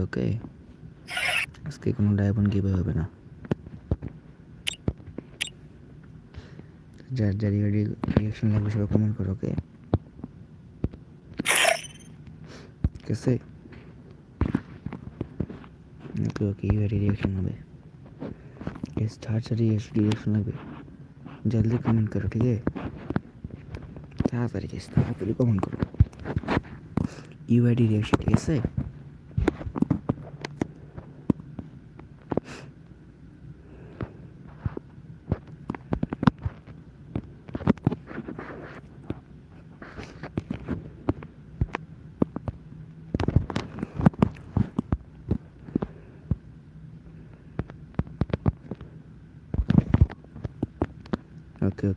ওকে আজকে কোনো ডায়মন্ড গিভে হবে না যার যার রিয়াকশন লাগবে সবাই কমেন্ট করো ওকে ঠিক আছে ওকে ওকে ইউআর রিয়াকশন হবে इस चार चार रिएक्शन লাগবে জলদি কমেন্ট করো ঠিক আছে তাড়াতাড়ি গেছে তাড়াতাড়ি কমেন্ট করো UID reaction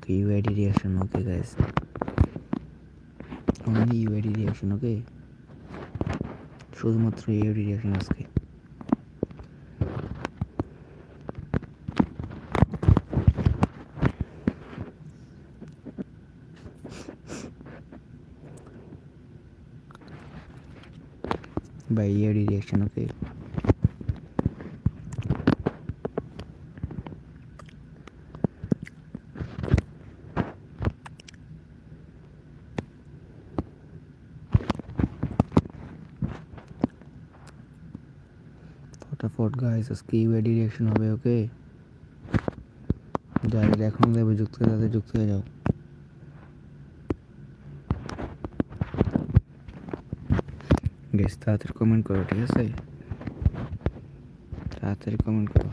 okay UID reaction okay guys only UID reaction okay শুধুমাত্র ইউআইডি রিয়াকশন আজকে। বাই ইউআইডি রিয়াকশন ওকে ফটাফট গাইস আজকে ইউআইডি রিয়াকশন হবে ওকে যাদের এখন দেবে যুক্ত হয়ে তাদের যুক্ত হয়ে যাও গেস তাড়াতাড়ি কমেন্ট করো ঠিক আছে তাড়াতাড়ি কমেন্ট করো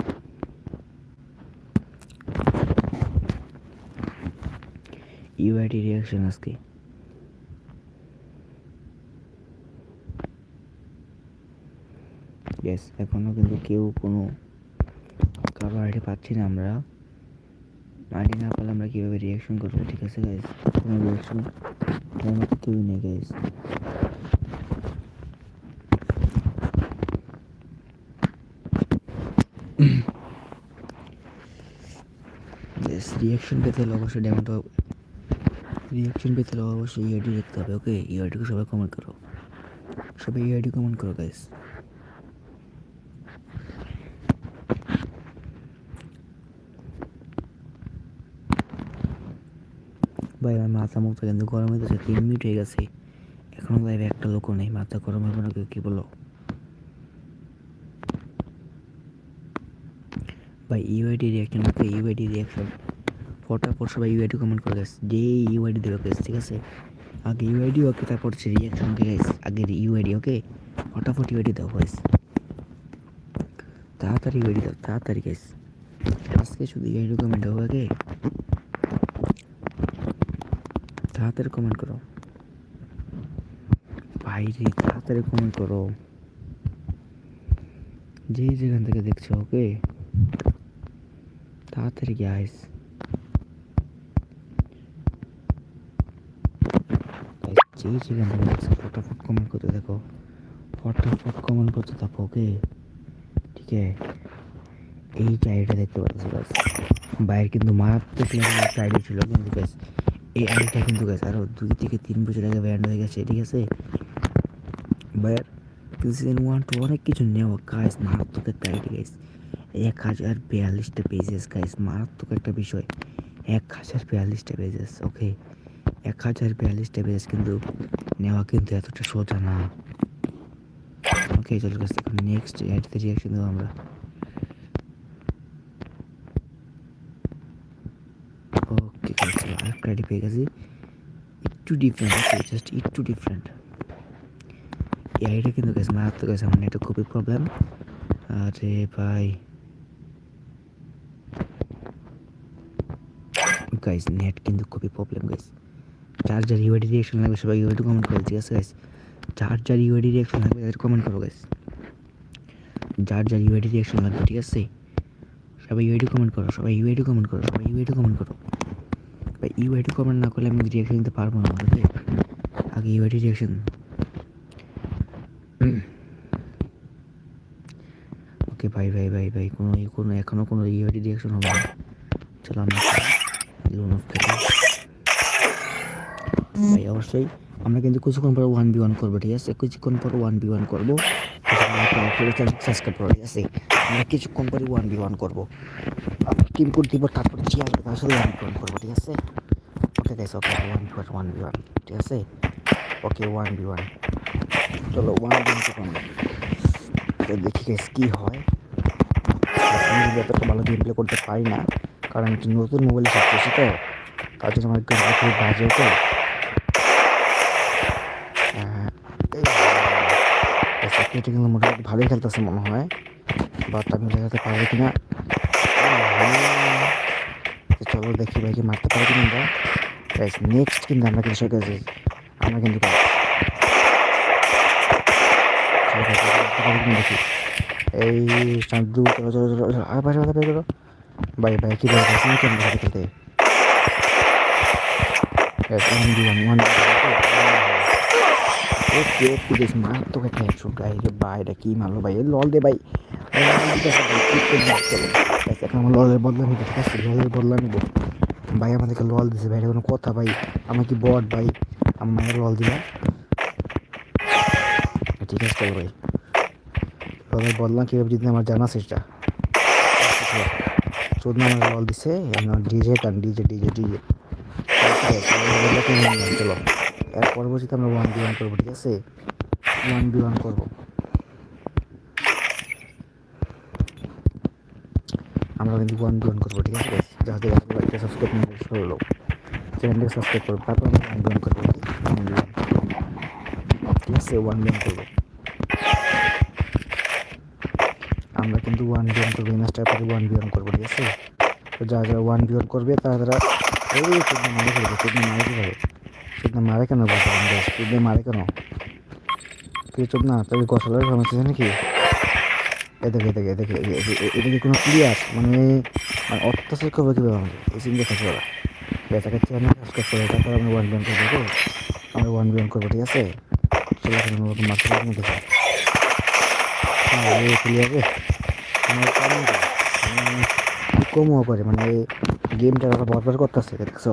ইউআইডি রিয়াকশন আজকে ইয়েস এখনও কিন্তু কেউ কোনো কারও আইডি পাচ্ছি না আমরা। আইডি না পেলে আমরা কীভাবে রিয়াকশন করব, ঠিক আছে গাইজ কোনো রিয়াকশন কেউই নেই গাইজ রিয়াকশন পেতে হলে অবশ্যই ডেমোটা রিয়াকশন পেতে হলে অবশ্যই ইআইডি দেখতে হবে ওকে ইআইডিকে সবাই কমেন্ট করো। সবাই ইআইডি কমেন্ট করো গাইজ ভাই, আমার মাথা মুখটা কিন্তু গরম হয়ে গেছে তিন মিনিট হয়ে গেছে। এখনও লাইভে একটা লোকও নেই, মাথা গরম হবে না কি বলো? ভাই UID reaction okay UID reaction ফটাফট সবাই ইউআইডি কমেন্ট করে গেছে যে ইউআইডি দেবে গেছে ঠিক আছে? আগে ইউআইডি ওকে তারপর হচ্ছে রিয়াকশন ওকে গেছে আগে ইউআইডি ওকে ফটাফট ইউআইডি দাও গাইস তাড়াতাড়ি ইউআইডি দাও, তাড়াতাড়ি গাইস আজকে শুধু ইউআইডি কমেন্ট হবে ওকে তাড়াতাড়ি কমেন্ট করো। বাইরে তাড়াতাড়ি কমেন্ট করো। যে যেখান থেকে দেখছ, ওকে? তাড়াতাড়ি গাইস যে যেখান থেকে দেখছ, ফটাফট কমেন্ট করতে দেখো ফটাফট কমেন্ট করতে থাকো, ওকে? ঠিক আছে? এই চাইটা দেখতে পাচ্ছি গাছ বাইরে কিন্তু মারাত্মক লেভেলের আইডি ছিল কিন্তু গাছ এই আইডিটা কিন্তু গাছ। আরও দুই থেকে তিন বছর আগে ব্যান্ড হয়ে গেছে, ঠিক আছে? বায়ার সিজন ওয়ান টু অনেক কিছু নেওয়া। কাজ মারাত্মক একটা আইডি গাইস এক হাজার বিয়াল্লিশটা পেজেস গাইস মারাত্মক একটা বিষয়। এক হাজার বিয়াল্লিশটা পেজেস ওকে এক হাজার বিয়াল্লিশটা পেজেস কিন্তু নেওয়া কিন্তু এতটা সোজা না। ওকে চলে গেছে নেক্সট আইডিতে রিয়াকশন দেবো আমরা ওকে গাইস আরেকটা আইডি পেয়ে গেছি। একটু ডিফারেন্ট ওকে জাস্ট একটু ডিফারেন্ট এই আইডিটা কিন্তু গেছে মারাত্মক গেছে আমার নেটে খুবই প্রবলেম আরে ভাই। গাইস নেট কিন্তু খুবই problem guys charger UID reaction লাগবে সবাই ইউআইডি কমেন্ট করে ঠিক আছে গাইস চার্জার ইউআইডি রিয়াকশন লাগবে তাদের কমেন্ট করো গাইস যার ইউআইডি রিয়াকশন লাগবে, ঠিক আছে? সবাই ইউআইডি কমেন্ট করো, সবাই ইউআইডি কমেন্ট করো, সবাই ইউআইডি কমেন্ট করো। ভাই ইউআইডি কমেন্ট না করলে আমি রিয়াকশন দিতে পারব না ওকে আগে ইউআইডি রিয়াকশন ওকে, ভাই ভাই ভাই ভাই, কোনো কোনো, এখনও কোনো ইউআইডি রিয়াকশন হবে না। চলো ভাই, অবশ্যই আমরা কিন্তু কিছুক্ষণ পর ওয়ান বি ওয়ান করব, ঠিক আছে? কিছুক্ষণ পর ওয়ান বি ওয়ান করব। সাবস্ক্রাইব করে ঠিক আছে। আমরা কিছুক্ষণ পরে ওয়ান বি ওয়ান করব। টিম কোড দিব, তারপর চেয়ার সাথে ওয়ান বি করব, ঠিক আছে? Okay guys okay one v one v one ঠিক আছে? ওকে ওয়ান বি ওয়ান চলো ওয়ান বি ওয়ান তো দেখি গাইস কী হয়? আমি যদি এতটা ভালো গেম প্লে করতে পারি না, কারণ একটি নতুন মোবাইলে সেট করছি তো তার জন্য আমার গেম খুব বাজে, তো। কিন্তু মোটামুটি ভালোই খেলতেছে মনে হয় বাট আমি দেখাতে পারব কিনা? চলো দেখি ভাইকে মারতে পারি কিনা নেক্সট কিন্তু আমরা কিন্তু সে গেছি আমরা কিন্তু দেখি এই দু চলো চলো চলো আর বাইরে বের করো। ভাই ভাই, কি ভাই ভাই কেন ভাই খেলতে মারাত্মক একটা হেডশট গাই ভাই লল দে ভাই। এখন আমার ললের বদলা নিবো, ঠিক বদলা ভাই আমাদেরকে লল দিছে, ভাই কোনো কথা, ভাই। আমার কি বট, ভাই? আমার মায়ের লল দিলা ঠিক আছে ভাই। ললের বদলা কীভাবে যদি আমার জানা চেষ্টা চোদ্দ আমার লল দিছে ডিজে কান ডিজে ডিজে ডিজে। চলো, এর পরবর্তীতে আমরা ওয়ান বি ওয়ান করব, ঠিক আছে? ওয়ান বি ওয়ান করব। আমরা কিন্তু ওয়ান বি ওয়ান করব, ঠিক আছে? যাতে একটা সাবস্ক্রাইব করল চ্যানেলটাকে সাবস্ক্রাইব করব তারপর আমরা ওয়ান বি ওয়ান করব, ঠিক আছে? ওয়ান ওয়ান করব। আমরা কিন্তু ওয়ান বি ওয়ান করব এই ম্যাচটার পরে ওয়ান বি ওয়ান করব, ঠিক আছে? তো যারা যারা ওয়ান বি ওয়ান করবে, তারা তারা এই মারে ফেলবে চোদ্দ মারে কীভাবে চোদ্দ মারে কেন বলতে চোদ্দ মারে কেন? তুই না তুই গসলের সমস্যা নাকি? এ দেখে দেখে দেখে এটা কি কোনো ক্লিয়ার মানে মানে অত্যাচার করবে কীভাবে আমাকে? এই চিন্তা ওরা। সাবস্ক্রাইব করে তারপর আমরা ওয়ান বিয়ান করব তো আমরা ওয়ান বিয়ান করব, ঠিক আছে? চলো, এখন হ্যাঁ এই আমার কেমন কমও পারে মানে গেমটা ওরা বরবার করতেছে, দেখছ?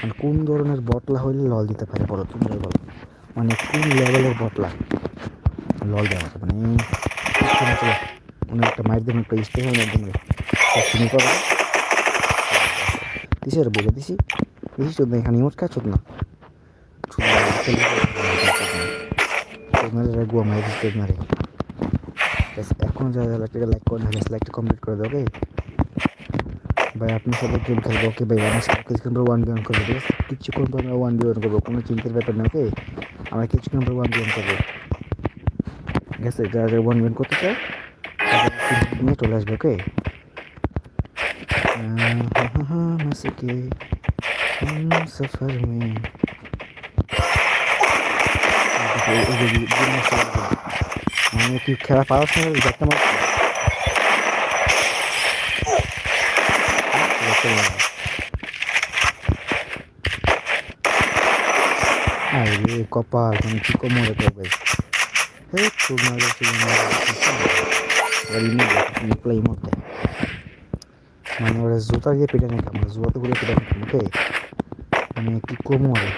মানে কোন ধরনের বটলা হইলে লল দিতে পারে, বলো তোমরাই বলো। মানে কোন লেভেলের বটলা লল দেওয়া আছে মানে অনেকটা মাইর দেবেন একটা স্টেশন একদম তুমি করো। দিছি আর বলে দিছি? দিছি চোদ্দ এখানে ইমোট কাজ চোদ্দ না। চোদ্দ গুয়া চোদ্দ মারে এখন যারা লাইকটা লাইক করে না লাইকটা কমপ্লিট করে দেবো ওকে ভাই, আপনার সাথে গেম খেলব ওকে ভাই আমার সাথে কিছুক্ষণ পর ওয়ান বি ওয়ান করব কিছুক্ষণ পর ওয়ান বি ওয়ান করব, কোনো চিন্তার ব্যাপার না ওকে আমরা কিছু নম্বর ওয়ান বিএন করবো ঠিক আছে যারা যারা ওয়ান বিএন করতে চায় নিয়ে চলে আসবে ওকে মসিকে সফর মে আমি কি খেলা পাওয়ার সময় দেখতে পাচ্ছি কপাল মানে কি কোমরে করবে হে তোমার প্লে মধ্যে মানে ওরা জুতা দিয়ে পেটে নিতাম আমরা জুয়াতে করে পেটে নিতাম ওকে মানে কি কোমরে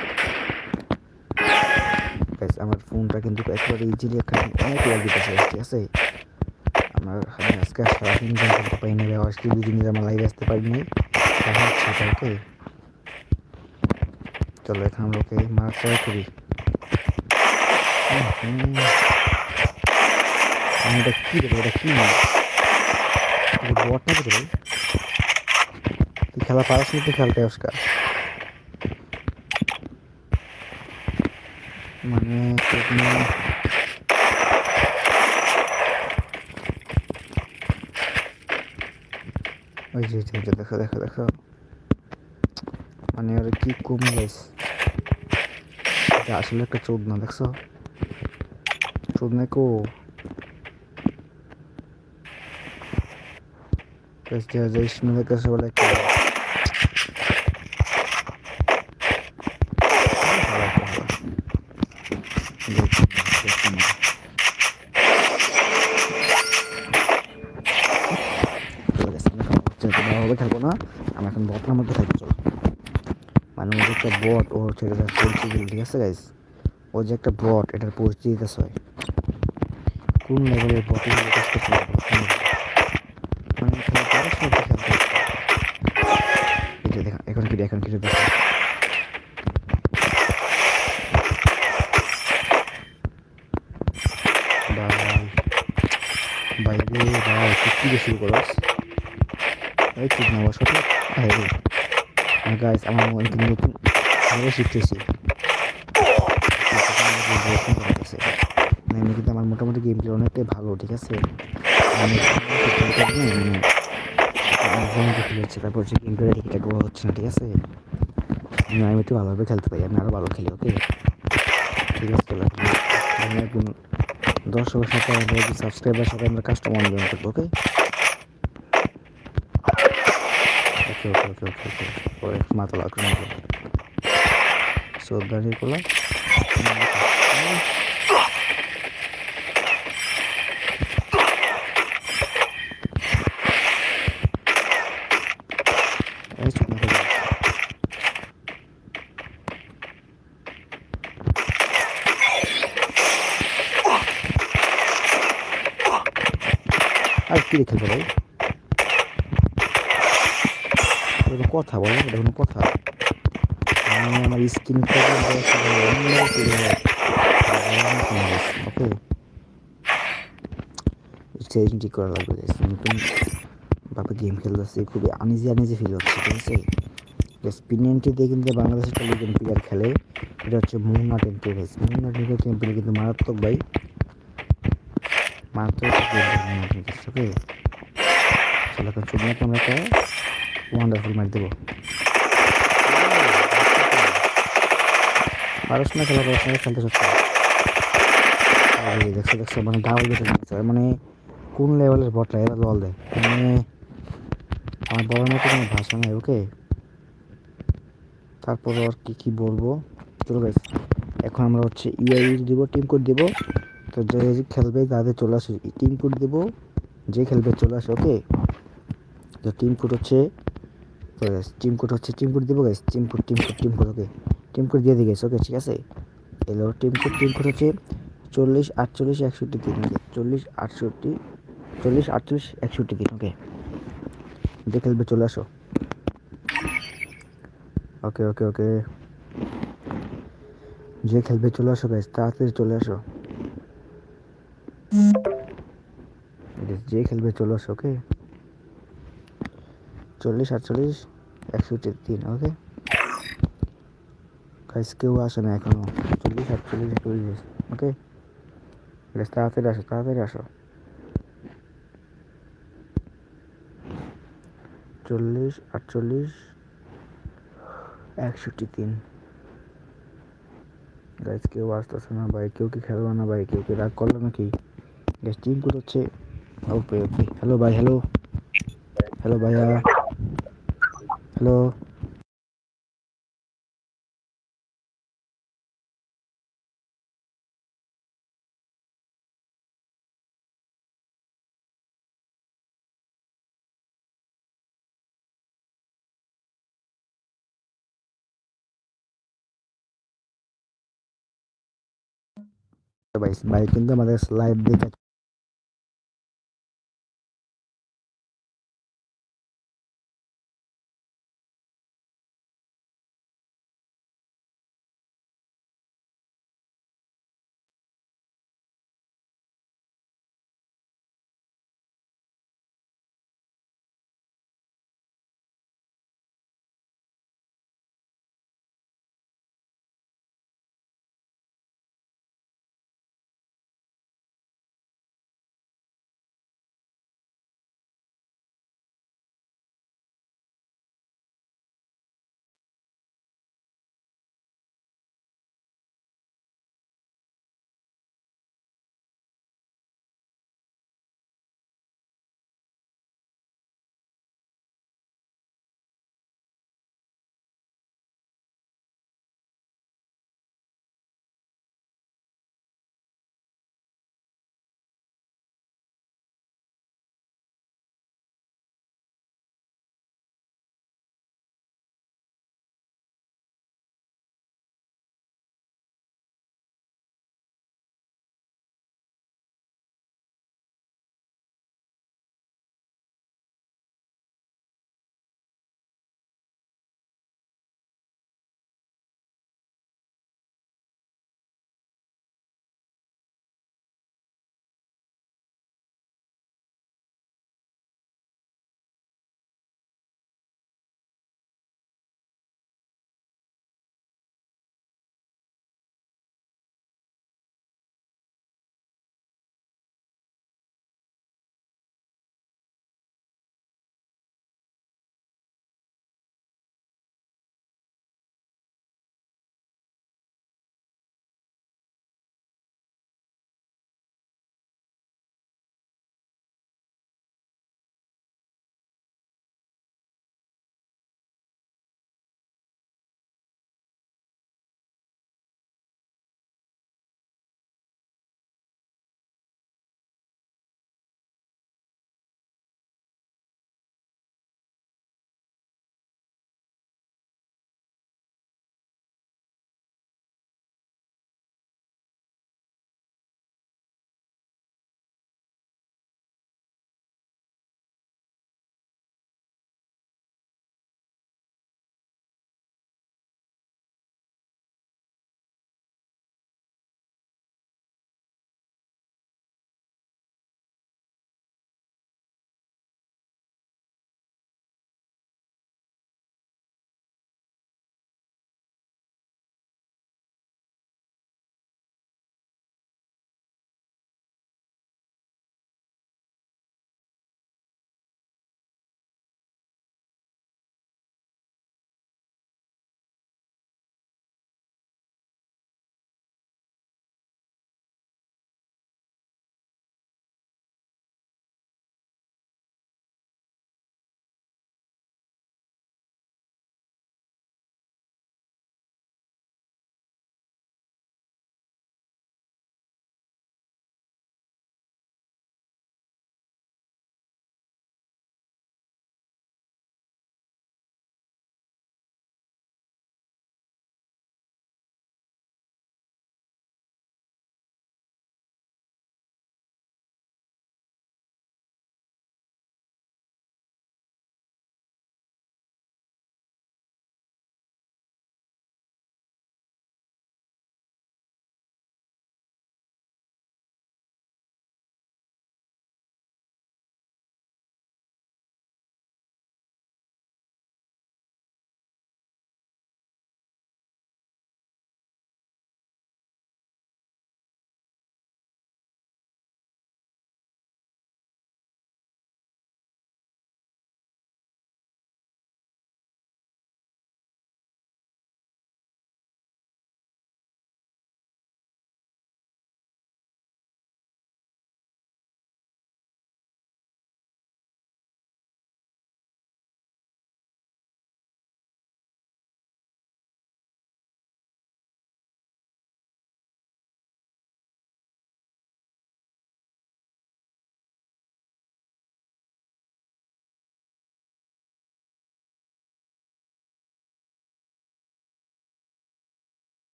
আমার ফোনটা কিন্তু একেবারে ইজিলি একটা অনেক লাগ দিতেছে ঠিক আছে আমার আমি আজকে সারাদিন গেম খেলতে পারিনি আজকে দুদিন আমার লাইভে আসতে পারিনি ওকে চলো এখন আমরা ওকে মারা করি এটা কি দেবো এটা কি না বট না ভাই তুই খেলা পারিস নি তুই খেলতে আসকা মানে ওই যে দেখো দেখো দেখো মানে ওর কি কমে গেছে আসলে একটা চোদ না দেখছ চোদ না কো Раздержащими доказывали খেলবো না আমি এখন বটনার মধ্যে থাকবো চলো মানে একটা বট ও ছেড়ে চলছে ঠিক আছে গাইস ও যে একটা বট এটার পরিচিতি দিতেছ কোন লেভেলের বট খেলা পড়াশোনা তো খেলতে হচ্ছে। এই যে দেখা, এখন কি এখন কি দেখো। ভাই ভাই রে ভাই তুই কি বেশি করস ঠিক না আমার নতুন শিখতেছি। মোটামুটি গেম প্লে অনেকটাই ভালো, ঠিক আছে? তারপর হচ্ছে গেম প্লে ঠিকঠাক হচ্ছে না, ঠিক আছে? আমি একটু ভালোভাবে খেলতে পারি, আমি আরও ভালো খেলি, ওকে? ঠিক আছে, চলো দর্শকের সাথে সাবস্ক্রাইবার সাথে আমরা কাস্টমার জয়েন করব, ওকে? ওকে ওকে ওকে ওকে ওকে লাগবে মাথা শ্রদ্ধা নিয়ে করলাম এই চুপ না করে। আর কি রে খেলব ভাই এটা কথা বলো এটা কোনো কথা। আমি আমার স্ক্রিন ওকে? ঠিক করা লাগবে নতুন ভাবে গেম খেলতেছি, খুবই আনিজি আনিজি ফিল হচ্ছে, ঠিক আছে? স্পিনিয়নটি দিয়ে কিন্তু বাংলাদেশের টেলিভিশন প্লেয়ার খেলে, এটা হচ্ছে মুন্না টেন্টু ভাই মুন্না টেন্টু কিন্তু মারাত্মক ভাই। মারাত্মক ওকে চলো এখন আমরা একটা ওয়ান্ডারফুল ম্যাচ দেবো। পারস না খেলা খেলতে সত্যি দেখছ দেখছ মানে ডাবল নিচ্ছে মানে কোন লেভেলের বটলা এরা লল দেয়। মানে আমার বলার মতো কোনো ভাষা নেই ওকে তারপর আর কি কি বলব? চলো এখন আমরা হচ্ছে ইউআই দিব টিম কোড দিব। তো যে খেলবে তাদের চলে আসে টিম কোড দিব, যে খেলবে চলে আসে ওকে তো টিম কোড হচ্ছে টিম কোড হচ্ছে টিম কোড দিব guys team code team code team code okay team code দিয়ে দিয়ে গেছে ওকে ঠিক আছে? এলো টিম কোড টিম কোড হচ্ছে চল্লিশ, আটচল্লিশ, একষট্টি, তিন ওকে চল্লিশ, আটষট্টি, চল্লিশ, আটচল্লিশ, একষট্টি, তিন ওকে যে খেলবে চলে আসো। ওকে ওকে ওকে যে খেলবে চলে আসো গাইস তাড়াতাড়ি চলে আসো। যে খেলবে চলে আসো ওকে চল্লিশ, আটচল্লিশ একষট্টি তিন ওকে গাইস কেউ আসে না এখনও। চল্লিশ, আটচল্লিশ, একচল্লিশ ওকে গাইস তাড়াতাড়ি আসো তাড়াতাড়ি আসো। চল্লিশ, আটচল্লিশ একষট্টি তিন। গাইজ কেউ আসতেছে না ভাই, কেউ কি খেলবে না ভাই, কেউ কি রাগ করল নাকি? গ্যাস টিম হচ্ছে ওকে ওকে হ্যালো ভাই হ্যালো হ্যালো ভাইয়া হ্যালো ভাই ভাই কিন্তু আমাদের লাইভ দেখে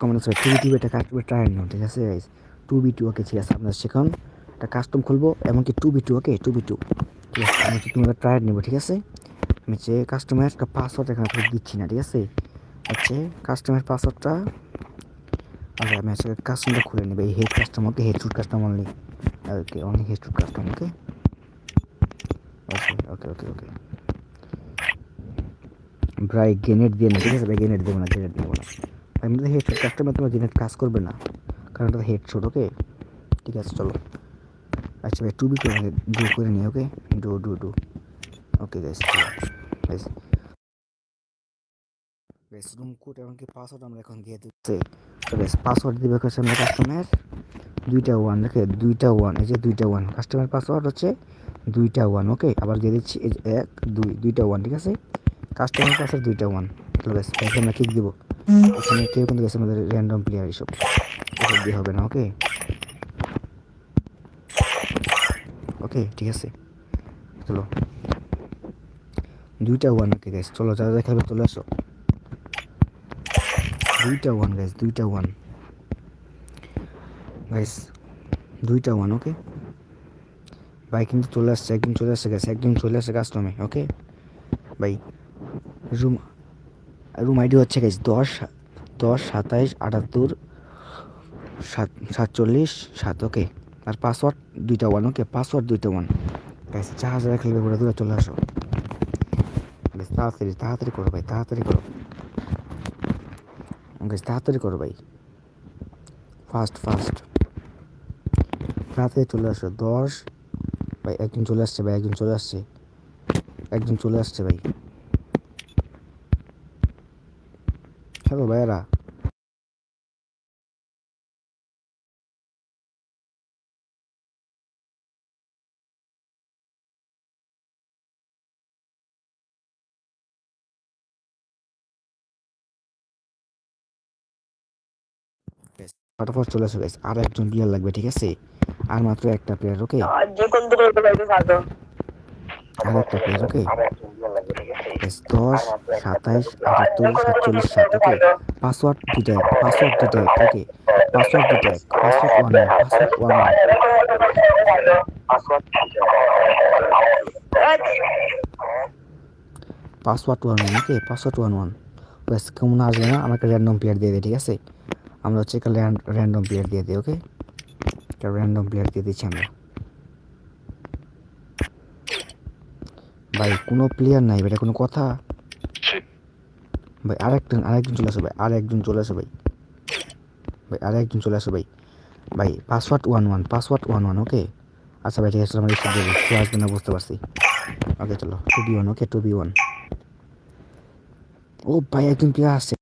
কাস্টমার ওকে ঠিক আছে আপনার সেখান একটা খুলবো, এমনকি টু বি টু ওকে ঠিক আছে, আমি নেব, ঠিক আছে? কাস্টমার পাসওয়ার্ড এখানে দিচ্ছি না, ঠিক আছে? হচ্ছে কাস্টমার পাসওয়ার্ডটা আচ্ছা আমি কাস্টমারটা খুলে নেব হেড কাস্টমারকে head customer only okay only head customer okay okay okay okay ভাই গ্রেনেড দিয়ে না, ঠিক আছে? ভাই গ্রেনেড দেবো না গ্রেনেড দেবো না। আমি তো হেড কাস্টমার তোমার গ্রেনেড কাজ করবে না। কারণ এটা হেড শুট ওকে ঠিক আছে, চলো। আচ্ছা ভাই টু বি করে ডু করে নিই okay duo duo duo okay guys guys guys room code এমনকি পাসওয়ার্ড আমরা এখন দিয়ে দিচ্ছি। গাইস পাসওয়ার্ড দিবে হচ্ছে আমরা কাস্টমার দুইটা ওয়ান দেখে দুইটা ওয়ান এই যে দুইটা ওয়ান কাস্টমার পাসওয়ার্ড হচ্ছে দুইটা ওয়ান ওকে আবার দিয়ে দিচ্ছি, এই এক, দুই, দুইটা ওয়ান ঠিক আছে? কাস্টমার পাসওয়ার্ড দুইটা ওয়ান চলো গাইস এখানে আমরা কিক দিব। এখানে কেউ কিন্তু গেছে আমাদের র্যান্ডম প্লেয়ার এসব এসব দিয়ে হবে না ওকে ওকে ঠিক আছে। চলো। দুইটা ওয়ান ওকে গাইস চলো, যারা খেলবে, চলে আসো। দুইটা ওয়ান গাইস দুইটা ওয়ান গাইস দুইটা ওয়ান ওকে ভাই কিন্তু চলে আসছে, একদিন চলে আসছে গাইস একদিন চলে আসছে কাস্টমে ওকে ভাই রুম রুম আইডি হচ্ছে গাইস দশ দশ, সাতাইশ, আটাত্তর, সাত, সাতচল্লিশ, সাত ওকে আর পাসওয়ার্ড দুইটা ওয়ান ওকে পাসওয়ার্ড দুইটা ওয়ান গাইস জাহাজ খেলবে ঘুরে দূরে চলে আসো। তাড়াতাড়ি তাড়াতাড়ি করো ভাই, তাড়াতাড়ি করো। গাইস তাড়াতাড়ি করো ভাই। ফাস্ট ফাস্ট তাড়াতাড়ি চলে আসো দশ, ভাই একজন চলে আসছে, ভাই একজন চলে আসছে, একজন চলে আসছে ভাই। হ্যালো ভাইয়ারা। ফটাফট চলে আসো গাইস আর একজন প্লেয়ার লাগবে ঠিক আছে? আর মাত্র একটা প্লেয়ার ওকে যে কোন দিকে যাইতে থাকো আর একটা প্লেয়ার ওকে দশ সাতাইশ আটাত্তর সাতচল্লিশ সাত ওকে পাসওয়ার্ড দুইটা পাসওয়ার্ড দুইটা ওকে পাসওয়ার্ড দুইটা password one password one password one one okay password one one ব্যাস কেমন আসবে না আমাকে র্যান্ডম প্লেয়ার দিয়ে দেয় ঠিক আছে? আমরা হচ্ছে একটা র্যান্ডম প্লেয়ার দিয়ে দিই ওকে একটা র্যান্ডম প্লেয়ার দিয়ে দিচ্ছি আমরা। ভাই কোনো প্লেয়ার নাই এটা কোনো কথা? ভাই আরেকজন আরেকজন চলে আসো ভাই আরেকজন চলে আসো ভাই। ভাই আরেকজন চলে আসো ভাই। ভাই password one one password one one okay আচ্ছা ভাই ঠিক আছে আমার রিসিভ দেবো কেউ আসবে না বুঝতে পারছি। ওকে চলো two v one okay two v one ও ভাই একজন প্লেয়ার আসছে।